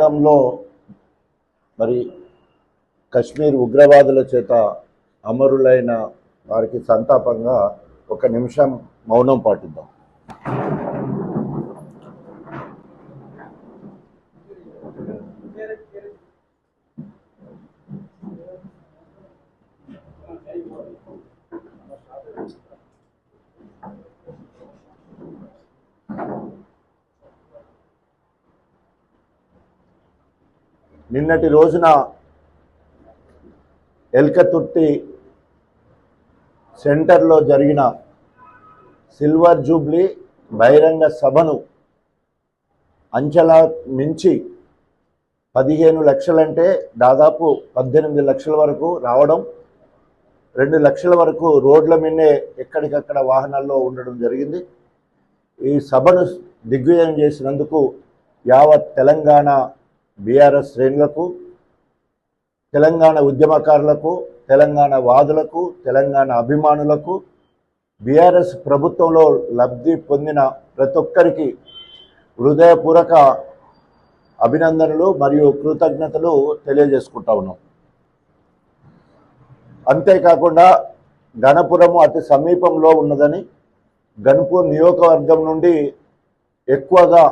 పహల్గాంలో మరి కశ్మీర్ ఉగ్రవాదుల చేత అమరులైన వారికి సంతాపంగా ఒక నిమిషం మౌనం పాటిద్దాం. నిన్నటి రోజున ఎల్కతుర్తి సెంటర్లో జరిగిన సిల్వర్ జూబ్లీ బహిరంగ సభను అంచనా మించి పదిహేను లక్షలంటే దాదాపు పద్దెనిమిది లక్షల వరకు రావడం రెండు లక్షల వరకు రోడ్ల మీదే ఎక్కడికక్కడ వాహనాల్లో ఉండడం జరిగింది. ఈ సభను దిగ్విజయం చేసినందుకు యావత్ తెలంగాణ బీఆర్ఎస్ శ్రేణులకు తెలంగాణ ఉద్యమకారులకు తెలంగాణ వాదులకు తెలంగాణ అభిమానులకు బీఆర్ఎస్ ప్రభుత్వంలో లబ్ధి పొందిన ప్రతి ఒక్కరికి హృదయపూర్వక అభినందనలు మరియు కృతజ్ఞతలు తెలియజేసుకుంటా ఉన్నాం. అంతేకాకుండా గణపురము అతి సమీపంలో ఉన్నదని గణపూర్ నియోజకవర్గం నుండి ఎక్కువగా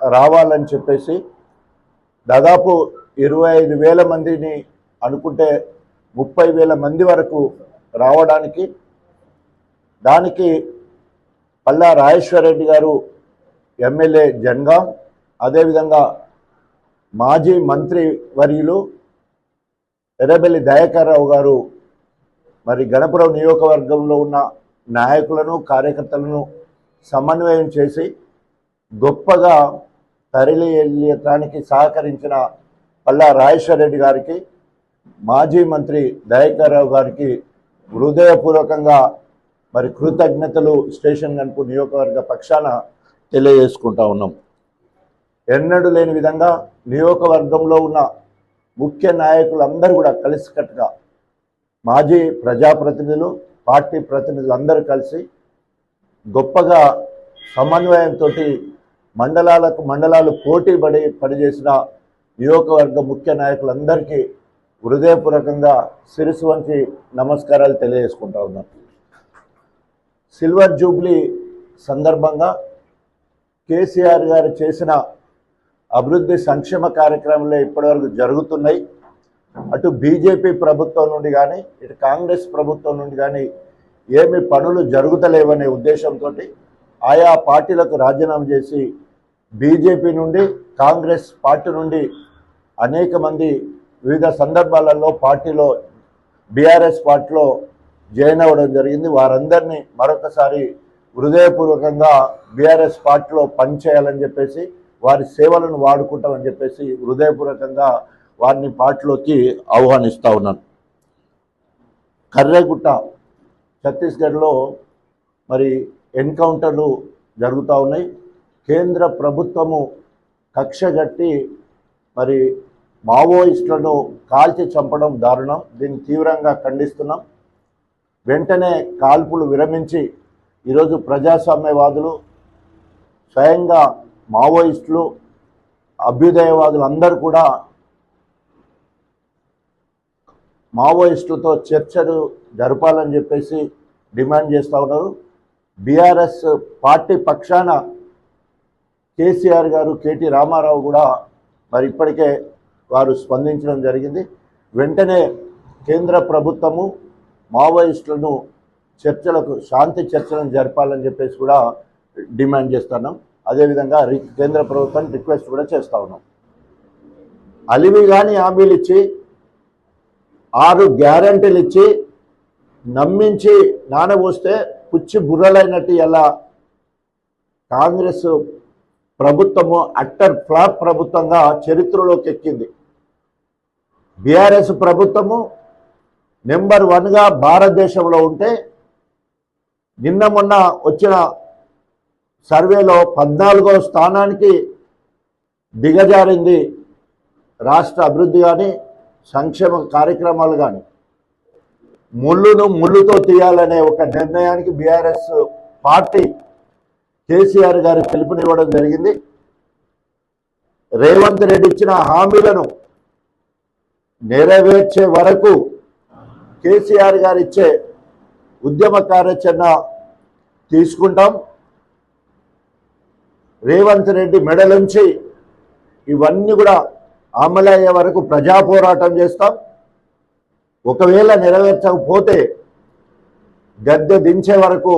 రావాలని చెప్పేసి దాదాపు ఇరవై ఐదు వేల మందిని అనుకుంటే ముప్పై వేల మంది వరకు రావడానికి దానికి పల్లా రాజేశ్వరరెడ్డి గారు ఎమ్మెల్యే జన్గాం అదేవిధంగా మాజీ మంత్రి వర్యులు ఎర్రబెల్లి దయాకర్ రావు గారు మరి గణపురం నియోజకవర్గంలో ఉన్న నాయకులను కార్యకర్తలను సమన్వయం చేసి గొప్పగా తరలియత్రానికి సహకరించిన పల్లా రాజేశ్వరరెడ్డి గారికి మాజీ మంత్రి దయాకర్రావు గారికి హృదయపూర్వకంగా మరి కృతజ్ఞతలు స్టేషన్ గణపు నియోజకవర్గ పక్షాన తెలియజేసుకుంటా ఉన్నాం. ఎన్నడూ లేని విధంగా నియోజకవర్గంలో ఉన్న ముఖ్య నాయకులందరూ కూడా కలిసికట్టుగా మాజీ ప్రజాప్రతినిధులు పార్టీ ప్రతినిధులు అందరూ కలిసి గొప్పగా సమన్వయంతో మండలాలకు మండలాలు పోటీ పడి పనిచేసిన నియోజకవర్గ ముఖ్య నాయకులందరికీ హృదయపూర్వకంగా శిరసు వంచి నమస్కారాలు తెలియజేసుకుంటా ఉన్నాం. సిల్వర్ జూబ్లీ సందర్భంగా కేసీఆర్ గారు చేసిన అభివృద్ధి సంక్షేమ కార్యక్రమంలో ఇప్పటివరకు జరుగుతున్నాయి. అటు బీజేపీ ప్రభుత్వం నుండి కానీ ఇటు కాంగ్రెస్ ప్రభుత్వం నుండి కానీ ఏమి పనులు జరుగుతలేవనే ఉద్దేశంతో ఆయా పార్టీలకు రాజీనామా చేసి బీజేపీ నుండి కాంగ్రెస్ పార్టీ నుండి అనేక మంది వివిధ సందర్భాలలో పార్టీలో బీఆర్ఎస్ పార్టీలో జాయిన్ అవ్వడం జరిగింది. వారందరినీ మరొకసారి హృదయపూర్వకంగా బీఆర్ఎస్ పార్టీలో పనిచేయాలని చెప్పేసి వారి సేవలను వాడుకుంటామని చెప్పేసి హృదయపూర్వకంగా వారిని పార్టీలోకి ఆహ్వానిస్తూ ఉన్నాను. కర్రేగుట్ట ఛత్తీస్గఢ్లో మరి ఎన్కౌంటర్లు జరుగుతూ ఉన్నాయి. కేంద్ర ప్రభుత్వము కక్షగట్టి మరి మావోయిస్టులను కాల్చి చంపడం దారుణం. దీన్ని తీవ్రంగా ఖండిస్తున్నాం. వెంటనే కాల్పులు విరమించి ఈరోజు ప్రజాస్వామ్యవాదులు స్వయంగా మావోయిస్టులు అభ్యుదయవాదులు అందరూ కూడా మావోయిస్టులతో చర్చలు జరపాలని చెప్పేసి డిమాండ్ చేస్తూ ఉన్నారు. బీఆర్ఎస్ పార్టీ పక్షాన కేసీఆర్ గారు కేటీ రామారావు కూడా మరి ఇప్పటికే వారు స్పందించడం జరిగింది. వెంటనే కేంద్ర ప్రభుత్వము మావోయిస్టులను చర్చలకు శాంతి చర్చలను జరపాలని చెప్పేసి కూడా డిమాండ్ చేస్తున్నాం. అదేవిధంగా రి కేంద్ర ప్రభుత్వాన్ని రిక్వెస్ట్ కూడా చేస్తూ ఉన్నాం. అలివి కానీ హామీలు ఇచ్చి ఆరు గ్యారంటీలు ఇచ్చి నమ్మించి నానబోస్తే పుచ్చి బుర్రలైనట్టు ఎలా కాంగ్రెస్ ప్రభుత్వము అట్టర్ ఫ్లాప్ ప్రభుత్వంగా చరిత్రలోకి ఎక్కింది. బీఆర్ఎస్ ప్రభుత్వము నెంబర్ వన్గా భారతదేశంలో ఉంటే నిన్న మొన్న వచ్చిన సర్వేలో పద్నాలుగో స్థానానికి దిగజారింది రాష్ట్ర అభివృద్ధి కానీ సంక్షేమ కార్యక్రమాలు కానీ ముళ్ళును ముళ్ళుతో తీయాలనే ఒక నిర్ణయానికి బీఆర్ఎస్ పార్టీ కేసీఆర్ గారు పిలుపునివ్వడం జరిగింది. రేవంత్ రెడ్డి ఇచ్చిన హామీలను నెరవేర్చే వరకు కేసీఆర్ గారు ఇచ్చే ఉద్యమ కార్యాచరణ తీసుకుంటాం. రేవంత్ రెడ్డి మెడలుంచి ఇవన్నీ కూడా అమలయ్యే వరకు ప్రజా పోరాటం చేస్తాం. ఒకవేళ నెరవేర్చకపోతే గద్దె దించే వరకు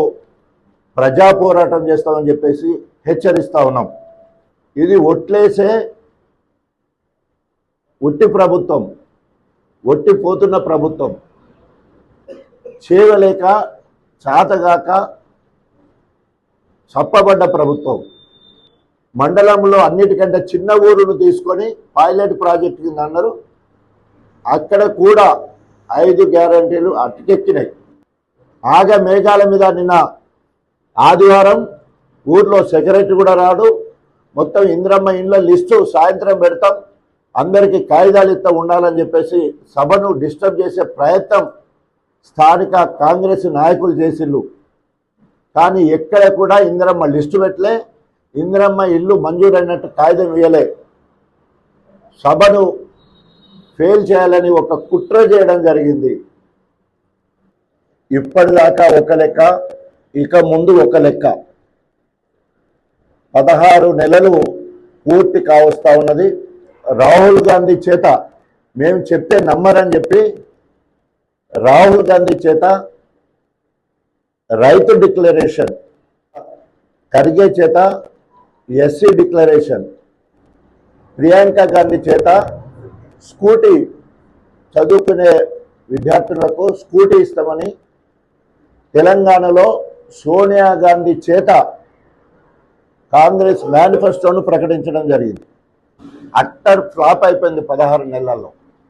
ప్రజా పోరాటం చేస్తామని చెప్పేసి హెచ్చరిస్తా ఉన్నాం. ఇది ఒట్లేసే ఒట్టి ప్రభుత్వం ఒట్టిపోతున్న ప్రభుత్వం. చేయలేక చాతగాక చప్పబడ్డ ప్రభుత్వం. మండలంలో అన్నిటికంటే చిన్న ఊరును తీసుకొని పైలట్ ప్రాజెక్ట్ కింద అన్నారు. అక్కడ కూడా ఐదు గ్యారంటీలు అటుకెక్కినాయి ఆగ మేఘాల మీద నిన్న ఆదివారం ఊర్లో సెక్రటరీ కూడా రాడు. మొత్తం ఇంద్రమ్మ ఇండ్ల లిస్టు సాయంత్రం పెడతాం. అందరికీ కాగితాలు ఇస్తా ఉండాలని చెప్పేసి సభను డిస్టర్బ్ చేసే ప్రయత్నం స్థానిక కాంగ్రెస్ నాయకులు చేసిళ్ళు. కానీ ఎక్కడ కూడా ఇందిరమ్మ లిస్టు పెట్టలే. ఇందిరమ్మ ఇల్లు మంజూరైనట్టు కాగితం ఇవ్వలే సభను ఫెయిల్ చేయాలని ఒక కుట్ర చేయడం జరిగింది. ఇప్పటిదాకా ఒక లెక్క ఇక ముందు ఒక లెక్క. పదహారు నెలలు పూర్తి కావస్తా ఉన్నది. రాహుల్ గాంధీ చేత మేము చెప్తే నమ్మరని చెప్పి రాహుల్ గాంధీ చేత రైతు డిక్లరేషన్ ఖర్గే చేత ఎస్సీ డిక్లరేషన్ ప్రియాంక గాంధీ చేత స్కూటీ చదువుకునే విద్యార్థులకు స్కూటీ ఇస్తామని తెలంగాణలో సోనియా గాంధీ చేత కాంగ్రెస్ మేనిఫెస్టోను ప్రకటించడం జరిగింది. అట్టర్ ఫ్లాప్ అయిపోయింది పదహారు నెలల్లో.